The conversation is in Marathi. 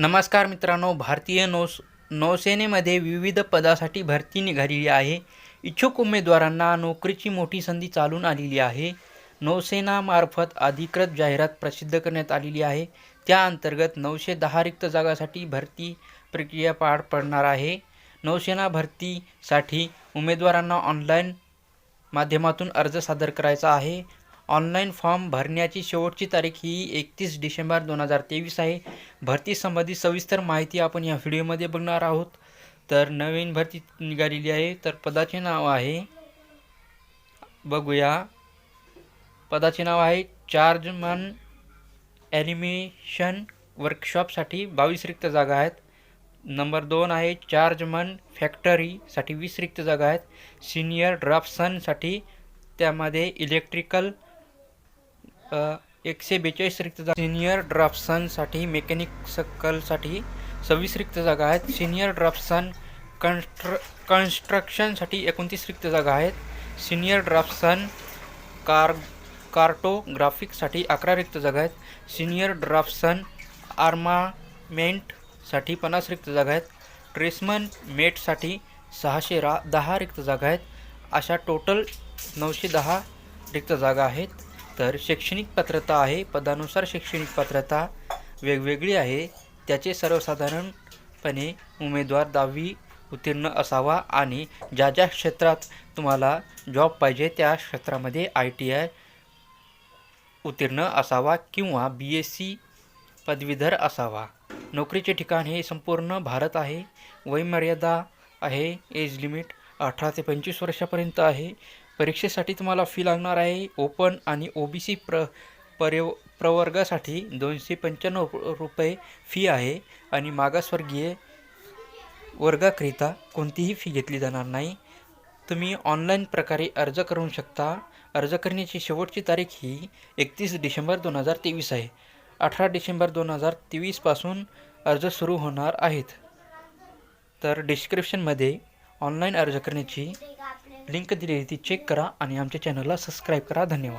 नमस्कार मित्रांनो भारतीय नौस नौसेनेमध्ये विविध पदासाठी भरती निघालेली आहे. इच्छुक उमेदवारांना नोकरीची मोठी संधी चालून आलेली आहे. नौसेनामार्फत अधिकृत जाहिरात प्रसिद्ध करण्यात आलेली आहे. त्या अंतर्गत नऊशे दहा रिक्त जागासाठी भरती प्रक्रिया पार पडणार आहे. नौसेना भरतीसाठी उमेदवारांना ऑनलाईन माध्यमातून अर्ज सादर करायचा आहे. ऑनलाईन फॉर्म भरण्याची शेवटची तारीख ही एकतीस डिसेंबर दोन हजार तेवीस आहे. भरतीसंबंधी सविस्तर माहिती आपण या व्हिडिओमध्ये बघणार आहोत. तर नवीन भरती निघालेली आहे तर पदाचे नाव आहे. बघूया. पदाचे नाव आहे चार्जमन ॲनिमेशन वर्कशॉपसाठी बावीस रिक्त जागा आहेत. नंबर दोन आहे चार्जमन फॅक्टरीसाठी वीस रिक्त जागा आहेत. सिनियर ड्राफ्टसनसाठी त्यामध्ये इलेक्ट्रिकल एकशे बेचाळीस रिक्त जागा. सिनियर ड्राफ्टसनसाठी मेकॅनिक सकलसाठी सव्वीस रिक्त जागा आहेत. सिनियर ड्राफ्टसन कन्स्ट्र कन्स्ट्रक्शनसाठी एकोणतीस रिक्त जागा आहेत. सिनियर ड्राफ्टसन कार कार्टोग्राफिकसाठी अकरा रिक्त जागा आहेत. सिनियर ड्राफ्टसन आर्मामेंटसाठी पन्नास रिक्त जागा आहेत. ट्रेसमन मेटसाठी सहाशे रा दहा रिक्त जागा आहेत. अशा टोटल नऊशे दहा रिक्त जागा आहेत. तर शैक्षणिक पात्रता आहे पदानुसार शैक्षणिक पात्रता वेगवेगळी आहे त्याचे सर्वसाधारणपणे उमेदवार दहावी उत्तीर्ण असावा आणि ज्या ज्या क्षेत्रात तुम्हाला जॉब पाहिजे त्या क्षेत्रामध्ये आय टी आय उत्तीर्ण असावा किंवा बी एस सी पदवीधर असावा. नोकरीचे ठिकाण हे संपूर्ण भारत आहे वयमर्यादा आहे एज लिमिट अठरा ते पंचवीस वर्षापर्यंत आहे परीक्षेसाठी तुम्हाला फी लागणार आहे. ओपन आणि ओ बी सी प्र पर्य प्रवर्गासाठी दोनशे पंच्याण्णव रुपये फी आहे. आणि मागासवर्गीय वर्गाकरिता कोणतीही फी घेतली जाणार नाही. तुम्ही ऑनलाईन प्रकारे अर्ज करू शकता. अर्ज करण्याची शेवटची तारीख ही एकतीस डिसेंबर दोन हजार तेवीस आहे. अठरा डिसेंबर दोन हजार तेवीसपासून अर्ज सुरू होणार आहेत. तर डिस्क्रिप्शनमध्ये ऑनलाईन अर्ज करण्याची लिंक दिलेली ती चेक करा आणि आमच्या चॅनलला सबस्क्राईब करा. धन्यवाद.